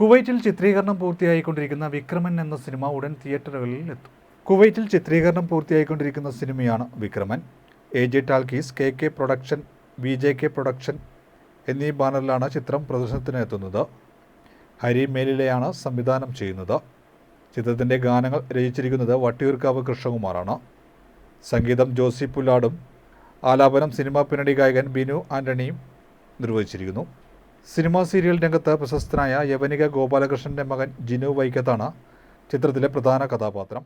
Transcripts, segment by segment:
കുവൈറ്റിൽ ചിത്രീകരണം പൂർത്തിയായിക്കൊണ്ടിരിക്കുന്ന വിക്രമൻ എന്ന സിനിമ ഉടൻ തിയേറ്ററുകളിൽ എത്തും. കുവൈറ്റിൽ ചിത്രീകരണം പൂർത്തിയായിക്കൊണ്ടിരിക്കുന്ന സിനിമയാണ് Vikraman. A J talkies K K production V J K production എന്നീ ബാനറിലാണ് ചിത്രം പ്രദർശനത്തിന് എത്തുന്നത്. ഹരി മേലിലെയാണ് സംവിധാനം ചെയ്യുന്നത്. ചിത്രത്തിന്റെ ഗാനങ്ങൾ രചിച്ചിരിക്കുന്നത് വട്ടിയൂർക്കാവ് കൃഷ്ണകുമാറാണ്. സംഗീതം ജോസി പുല്ലാടും. ആലാപനം സിനിമാ പിന്നണി ഗായകൻ ബിനു ആന്റണിയും നിർവഹിച്ചിരിക്കുന്നു. സിനിമാ സീരിയൽ രംഗത്ത് പ്രശസ്തനായ യവനിക ഗോപാലകൃഷ്ണന്റെ മകൻ ജിനു വൈക്കത്താണ് ചിത്രത്തിലെ പ്രധാന കഥാപാത്രം.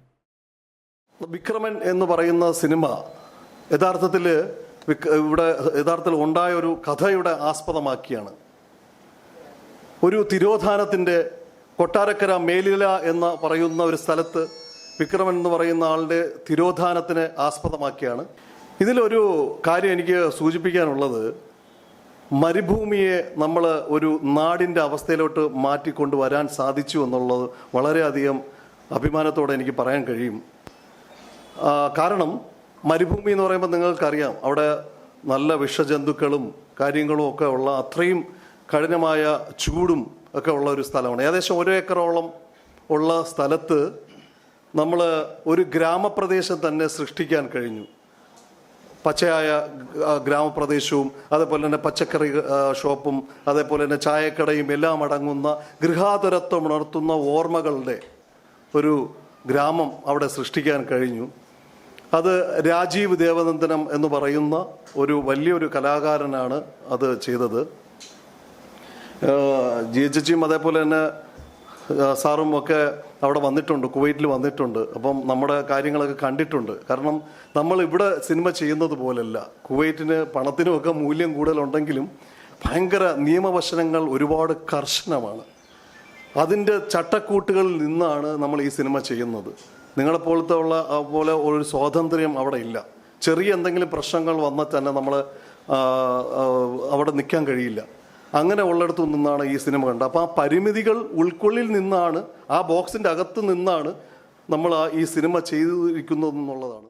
വിക്രമൻ എന്ന് പറയുന്ന സിനിമ യഥാർത്ഥത്തിൽ ഇവിടെ യഥാർത്ഥത്തിൽ ഉണ്ടായ ഒരു കഥയുടെ ആസ്പദമാക്കിയാണ്. ഒരു തിരോധാനത്തിന്റെ കൊട്ടാരക്കര മേലില എന്ന് പറയുന്ന ഒരു സ്ഥലത്ത് വിക്രമൻ എന്ന് പറയുന്ന ആളുടെ തിരോധാനത്തിനെ ആസ്പദമാക്കിയാണ്. ഇതിലൊരു കാര്യം എനിക്ക് സൂചിപ്പിക്കാനുള്ളത്. മരുഭൂമിയെ നമ്മൾ ഒരു നാടിന്റെ അവസ്ഥയിലോട്ട് മാറ്റിക്കൊണ്ടുവരാൻ സാധിച്ചു എന്നുള്ളത് വളരെയധികം അഭിമാനത്തോടെ എനിക്ക് പറയാൻ കഴിയും. കാരണം മരുഭൂമി എന്ന് പറയുമ്പോൾ നിങ്ങൾക്കറിയാം അവിടെ നല്ല വിഷജന്തുക്കളും കാര്യങ്ങളും ഒക്കെ ഉള്ള അത്രയും കഠിനമായ ചൂടും ഒക്കെ ഉള്ള ഒരു സ്ഥലമാണ്. ഏകദേശം ഒരു ഏക്കറോളം ഉള്ള സ്ഥലത്ത് നമ്മൾ ഒരു ഗ്രാമപ്രദേശം തന്നെ സൃഷ്ടിക്കാൻ കഴിഞ്ഞു. പച്ചയായ ഗ്രാമപ്രദേശവും അതേപോലെ തന്നെ പച്ചക്കറി ഷോപ്പും അതേപോലെ തന്നെ ചായക്കടയും എല്ലാം അടങ്ങുന്ന ഗൃഹാതുരത്വം ഉണർത്തുന്ന ഓർമ്മകളുടെ ഒരു ഗ്രാമം അവിടെ സൃഷ്ടിക്കാൻ കഴിഞ്ഞു. അത് രാജീവ് ദേവനന്ദനം എന്ന് പറയുന്ന ഒരു വലിയൊരു കലാകാരനാണ് അത് ചെയ്തത്. ജി എച്ച് അതേപോലെ തന്നെ സാറും ഒക്കെ അവിടെ വന്നിട്ടുണ്ട് കുവൈറ്റിൽ വന്നിട്ടുണ്ട്. അപ്പം നമ്മുടെ കാര്യങ്ങളൊക്കെ കണ്ടിട്ടുണ്ട്. കാരണം നമ്മൾ ഇവിടെ സിനിമ ചെയ്യുന്നത് പോലല്ല. കുവൈറ്റിന് പണത്തിനും ഒക്കെ മൂല്യം കൂടുതലുണ്ടെങ്കിലും ഭയങ്കര നിയമവശനങ്ങൾ ഒരുപാട് കർശനമാണ്. അതിന്റെ ചട്ടക്കൂട്ടുകളിൽ നിന്നാണ് നമ്മൾ ഈ സിനിമ ചെയ്യുന്നത്. നിങ്ങളെപ്പോലത്തെ ഉള്ള പോലെ ഒരു സ്വാതന്ത്ര്യം അവിടെ ഇല്ല. ചെറിയ എന്തെങ്കിലും പ്രശ്നങ്ങൾ വന്നാൽ തന്നെ നമ്മൾ അവിടെ നിൽക്കാൻ കഴിയില്ല. അങ്ങനെ ഉള്ളിടത്തു നിന്നാണ് ഈ സിനിമ കണ്ടത്. അപ്പോൾ ആ പരിമിതികൾ ഉൾക്കൊള്ളിൽ നിന്നാണ് ആ ബോക്സിന്റെ അകത്ത് നിന്നാണ് നമ്മൾ ആ ഈ സിനിമ ചെയ്തിരിക്കുന്നത് എന്നുള്ളതാണ്